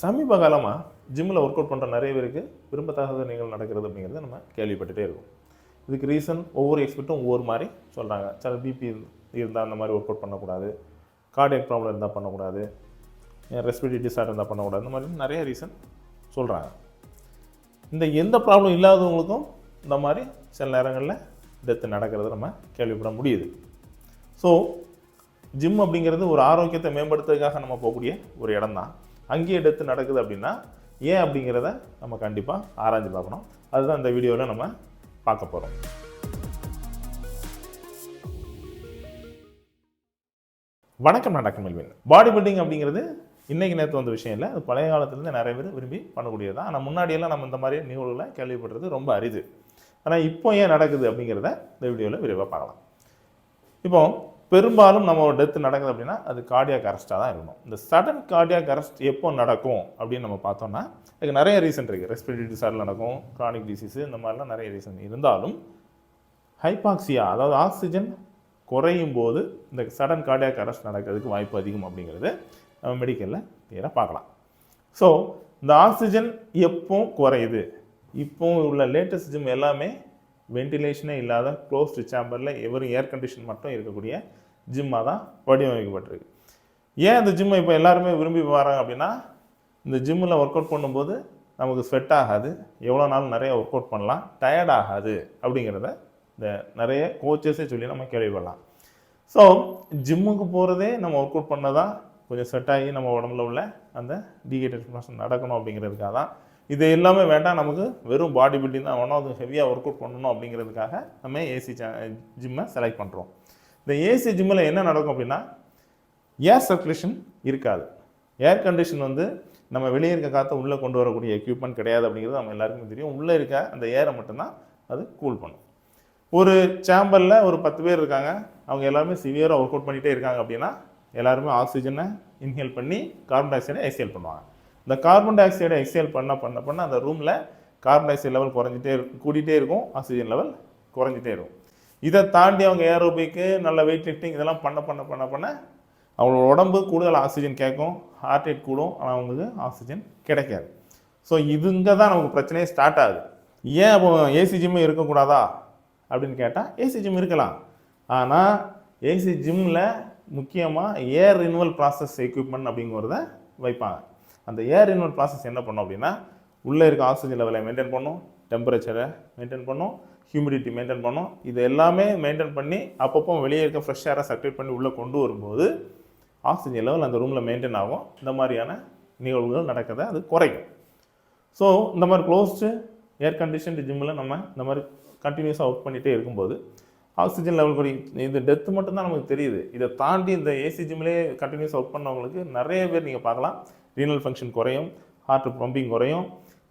சமீப காலமாக ஜிம்மில் ஒர்க் அவுட் பண்ணுற நிறைய பேருக்கு விரும்பத்தகாத நிகழ்வு நடக்கிறது அப்படிங்கிறத நம்ம கேள்விப்பட்டுட்டே இருக்கோம். இதுக்கு ரீசன் ஒவ்வொரு எக்ஸ்பர்ட்டும் ஒவ்வொரு மாதிரி சொல்கிறாங்க சில பிபி இருந்தால் அந்த மாதிரி ஒர்க் அவுட் பண்ணக்கூடாது. கார்டியக் ப்ராப்ளம் இருந்தால் பண்ணக்கூடாது. ரெஸ்பிரேட்டரி டிசார்டர் இருந்தால் பண்ணக்கூடாது. இந்த மாதிரி நிறைய ரீசன் சொல்கிறாங்க இந்த எந்த ப்ராப்ளம் இல்லாதவங்களுக்கும் இந்த மாதிரி சில நேரங்களில் டெத்து நடக்கிறது நம்ம கேள்விப்பட முடியுது. ஸோ ஜிம் அப்படிங்கிறது ஒரு ஆரோக்கியத்தை மேம்படுத்துறதுக்காக நம்ம போகக்கூடிய ஒரு இடம் தான் அங்கேயே டெத்து நடக்குது அப்படின்னா ஏன் அப்படிங்கிறத நம்ம கண்டிப்பாக ஆராய்ஞ்சு பார்க்கணும். அதுதான் இந்த வீடியோவில் நம்ம பார்க்க போகிறோம் வணக்கம் நான் டாக்டர் மெல்வின். பாடி பில்டிங் அப்படிங்கிறது இன்றைக்கி நேற்று வந்த விஷயம் இல்லை அது பழைய காலத்துலேருந்து நிறைய பேர் விரும்பி பண்ணக்கூடியது தான் ஆனால் முன்னாடியெல்லாம் நம்ம இந்த மாதிரி நிகழ்வுகளை கேள்விப்படுறது ரொம்ப அரிது. ஆனால் இப்போ ஏன் நடக்குது அப்படிங்கிறத இந்த வீடியோவில் விரைவாக பார்க்கலாம். இப்போ பெரும்பாலும் நம்ம ஒரு டெத் நடக்குது அப்படின்னா அது கார்டியாக் அரெஸ்ட்டாக தான் இருக்கணும். இந்த சடன் கார்டியாக் அரெஸ்ட் எப்போ நடக்கும் அப்படின்னு நம்ம பார்த்தோம்னா அதுக்கு நிறைய ரீசன் இருக்குது ரெஸ்பிரேட்டரி டிசார்டில் நடக்கும் கிரானிக் டிசீஸு இந்த மாதிரிலாம் நிறைய ரீசன் இருந்தாலும் ஹைபாக்சியா அதாவது ஆக்சிஜன் குறையும் போது இந்த சடன் கார்டியாக் அரெஸ்ட் நடக்கிறதுக்கு வாய்ப்பு அதிகம் அப்படிங்கிறது நம்ம மெடிக்கலில் கிளியராக பார்க்கலாம். ஸோ இந்த ஆக்சிஜன் எப்போ குறையுது. இப்போ உள்ள லேட்டஸ்ட் ஜிம் எல்லாமே வென்டிலேஷனே இல்லாத க்ளோஸ்டு சேம்பரில் எவரும் ஏர் கண்டிஷன் மட்டும் இருக்கக்கூடிய ஜிம்மாக தான் வடிவமைக்கப்பட்டிருக்கு. ஏன் இந்த ஜிம்மை இப்போ எல்லாருமே விரும்பி வராங்க அப்படின்னா இந்த ஜிம்மில் ஒர்க் அவுட் பண்ணும்போது நமக்கு ஸ்வெட் ஆகாது எவ்வளோ நாள் நிறைய ஒர்க் அவுட் பண்ணலாம் டயர்ட் ஆகாது அப்படிங்கிறத இந்த நிறைய கோச்சஸே சொல்லி நம்ம கேள்விப்படலாம். ஸோ ஜிம்முக்கு போகிறதே நம்ம ஒர்க் அவுட் பண்ண தான் கொஞ்சம் செட் ஆகி நம்ம உடம்புல உள்ள அந்த டீஹைட்ரேஷன் நடக்கணும் அப்படிங்கிறதுக்காக தான். இது எல்லாமே வேண்டாம் நமக்கு வெறும் பாடி பில்டிங் தான் வேணும் அது ஹெவியாக ஒர்க் அவுட் பண்ணணும் அப்படிங்கிறதுக்காக நம்ம ஏசி ஜிம்மை செலக்ட் பண்ணுறோம் இந்த ஏசி ஜிம்மில் என்ன நடக்கும் அப்படின்னா ஏர் சர்க்குலேஷன் இருக்காது. ஏர் கண்டிஷன் வந்து நம்ம வெளியே இருக்க காற்றை உள்ளே கொண்டு வரக்கூடிய எக்யூப்மெண்ட் கிடையாது அப்படிங்கிறது நம்ம எல்லாருக்குமே தெரியும். உள்ளே இருக்க அந்த ஏரை மட்டும்தான் அது கூல் பண்ணும். ஒரு சேம்பரில் ஒரு பத்து பேர் இருக்காங்க. அவங்க எல்லாருமே சிவியராக ஒர்க் அவுட் பண்ணிகிட்டே இருக்காங்க அப்படின்னா எல்லாருமே ஆக்சிஜனை இன்ஹேல் பண்ணி கார்பன் டை ஆக்சைடை எக்ஸேல் பண்ணுவாங்க. இந்த கார்பன் டை ஆக்சைடை எக்ஸேல் பண்ண பண்ண பண்ண அந்த ரூமில் கார்பன் டை ஆக்சைடு லெவல் குறைஞ்சிட்டே கூட்டிகிட்டே இருக்கும் ஆக்சிஜன் லெவல் குறைஞ்சிட்டே இருக்கும். இதை தாண்டி அவங்க ஏரோபிக்கு நல்ல வெயிட் லிஃப்டிங் இதெல்லாம் பண்ண பண்ண பண்ண பண்ண அவங்களோட உடம்பு கூடுதல் ஆக்சிஜன் கேட்கும் ஹார்ட் ரேட் கூடும் ஆனால் அவங்களுக்கு ஆக்சிஜன் கிடைக்காது. ஸோ இதுங்க தான் நமக்கு பிரச்சனையே ஸ்டார்ட் ஆகுது. ஏன் அப்போ ஏசி ஜிம்மு இருக்கக்கூடாதா? அப்படின்னு கேட்டால் ஏசி ஜிம் இருக்கலாம். ஆனால் ஏசி ஜிம்மில் முக்கியமாக ஏர் ரினுவல் ப்ராசஸ் எக்யூப்மெண்ட் அப்படிங்கிறத வைப்பாங்க. அந்த ஏர் ரினுவல் ப்ராசஸ் என்ன பண்ணும் அப்படின்னா உள்ளே இருக்க ஆக்சிஜன் லெவலை மெயின்டைன் பண்ணும். டெம்பரேச்சரை மெயின்டைன் பண்ணும் ஹியூமிடிட்டி மெயின்டைன் பண்ணும். இது எல்லாமே மெயின்டைன் பண்ணி அப்பப்போ வெளியே இருக்க ஃப்ரெஷ் ஏரை சர்க்குலேட் பண்ணி உள்ளே கொண்டு வரும்போது ஆக்சிஜன் லெவல் அந்த ரூமில் மெயின்டைன் ஆகும். இந்த மாதிரியான நிகழ்வுகள் நடக்கிறத அது குறைக்கும். ஸோ இந்த மாதிரி க்ளோஸ்டு ஏர் கண்டிஷன்டு ஜிம்மில் நம்ம இந்த மாதிரி கண்டினியூஸாக ஒர்க் பண்ணிகிட்டே இருக்கும்போது ஆக்சிஜன் லெவல் குறை இந்த டெத்து மட்டும்தான் நமக்கு தெரியுது. இதை தாண்டி இந்த ஏசி ஜிம்லேயே கண்டினியூஸாக ஒர்க் பண்ணவங்களுக்கு நிறைய பேர் நீங்கள் பார்க்கலாம். ரீனல் ஃபங்க்ஷன் குறையும் ஹார்ட் பம்பிங் குறையும்.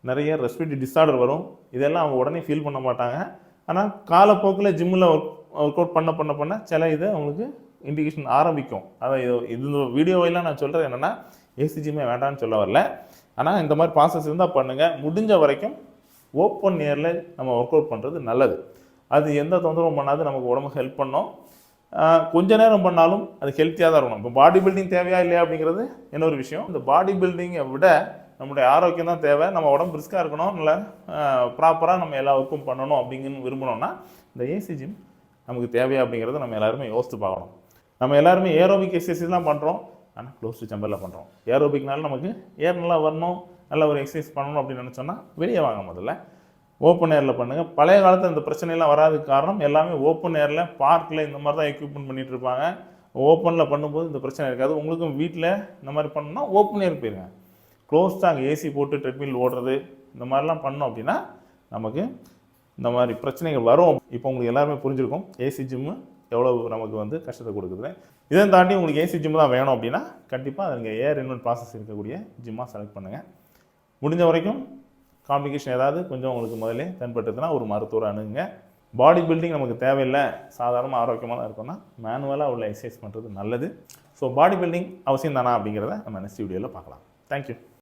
நிறைய ரெஸ்பிரிட்டி டிஸார்டர் வரும். இதெல்லாம் அவங்க உடனே ஃபீல் பண்ண மாட்டாங்க. ஆனால் காலப்போக்கில் ஜிம்மில் ஒர்க் ஒர்க் அவுட் பண்ண பண்ண பண்ண சில இது அவங்களுக்கு இண்டிகேஷன் ஆரம்பிக்கும். அதான் இது இந்த வீடியோவெல்லாம் நான் சொல்கிறது என்னென்னா ஏசி ஜிம்மே வேண்டாம்னு சொல்ல வரல. ஆனால் இந்த மாதிரி ப்ராசஸ் இருந்தால் பண்ணுங்கள் முடிஞ்ச வரைக்கும் ஓப்பன் ஏரில் நம்ம ஒர்க் அவுட் பண்ணுறது நல்லது. அது எந்த தொந்தரவும் பண்ணாது. நமக்கு உடம்புக்கு ஹெல்ப் பண்ணோம். கொஞ்ச நேரம் பண்ணாலும் அது ஹெல்த்தியாக தான் இருக்கணும். இப்போ பாடி பில்டிங் தேவையா இல்லையா அப்படிங்கிறது இன்னொரு விஷயம்? இந்த பாடி பில்டிங்கை விட நம்முடைய ஆரோக்கியம் தான் தேவை. நம்ம உடம்பு ரிஸ்க்காக இருக்கணும். இல்லை ப்ராப்பராக நம்ம எல்லா ஒர்க்கும் பண்ணணும் அப்படிங்கன்னு விரும்பணும்னா இந்த ஏசி ஜிம் நமக்கு தேவையா அப்படிங்கிறத நம்ம எல்லாருமே யோசித்து பார்க்கணும். நம்ம எல்லாருமே ஏரோபிக் எக்ஸசைஸ்லாம் பண்ணுறோம் ஆனால் க்ளோஸ் டு செம்பரில் பண்ணுறோம் ஏரோபிக்னால நமக்கு ஏர் நல்லா வரணும் நல்ல ஒரு எக்ஸசைஸ் பண்ணணும் அப்படின்னு நினச்சோன்னா வெளியே வாங்க முதல்ல. ஓப்பன் ஏரில் பண்ணுங்கள் பழைய காலத்தில் இந்த பிரச்சனைலாம் வராதுக்கு காரணம் எல்லாமே ஓப்பன் ஏரில் பார்க்கில் இந்த மாதிரி தான் எக்யூப்மெண்ட் பண்ணிகிட்டு இருப்பாங்க. ஓப்பனில் பண்ணும்போது இந்த பிரச்சனை இருக்காது. உங்களுக்கும் வீட்டில் இந்த மாதிரி பண்ணணும்னா ஓப்பன் ஏர் போயிருங்க. க்ளோஸ் தாங்க ஏசி போட்டு ட்ரெட்மில் ஓடுறது. இந்த மாதிரிலாம் பண்ணோம் அப்படின்னா நமக்கு இந்த மாதிரி பிரச்சனைகள் வரும். இப்போ உங்களுக்கு எல்லாருமே புரிஞ்சிருக்கும். ஏசி ஜிம்மு எவ்வளோ நமக்கு வந்து கஷ்டத்தை கொடுக்குது இதை தாண்டி உங்களுக்கு ஏசி ஜிம் தான் வேணும் அப்படின்னா கண்டிப்பாக நீங்கள் ஏர் இன்வென்ட் ப்ராசஸ் இருக்கக்கூடிய ஜிம்மாக செலக்ட் பண்ணுங்கள் முடிஞ்ச வரைக்கும் காம்ப்ளிகேஷன் ஏதாவது கொஞ்சம் உங்களுக்கு முதல்ல தென்பட்டதுன்னா ஒரு மருத்துவரை அணுகுங்க. பாடி பில்டிங் நமக்கு தேவையில்லை. சாதாரண ஆரோக்கியமாக இருக்கும்னா மேனுவலாக உள்ள எக்ஸசைஸ் பண்ணுறது நல்லது. ஸோ பாடி பில்டிங் அவசியம் தானா அப்படிங்கிறத நம்ம நெக்ஸ்ட் வீடியோவில் பார்க்கலாம். தேங்க்யூ